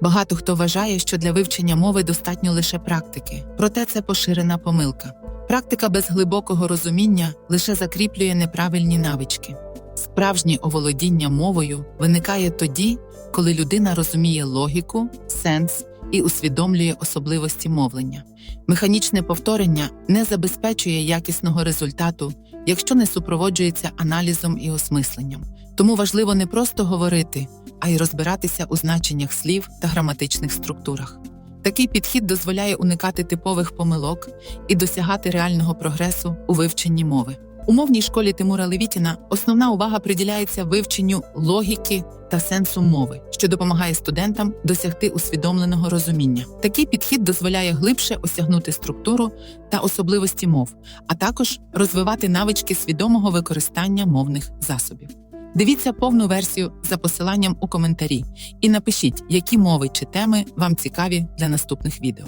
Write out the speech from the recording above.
Багато хто вважає, що для вивчення мови достатньо лише практики, проте це поширена помилка. Практика без глибокого розуміння лише закріплює неправильні навички. Справжнє оволодіння мовою виникає тоді, коли людина розуміє логіку, сенс і усвідомлює особливості мовлення. Механічне повторення не забезпечує якісного результату, якщо не супроводжується аналізом і осмисленням. Тому важливо не просто говорити, а й розбиратися у значеннях слів та граматичних структурах. Такий підхід дозволяє уникати типових помилок і досягати реального прогресу у вивченні мови. У мовній школі Тимура Левітіна основна увага приділяється вивченню логіки та сенсу мови, що допомагає студентам досягти усвідомленого розуміння. Такий підхід дозволяє глибше осягнути структуру та особливості мов, а також розвивати навички свідомого використання мовних засобів. Дивіться повну версію за посиланням у коментарі і напишіть, які мови чи теми вам цікаві для наступних відео.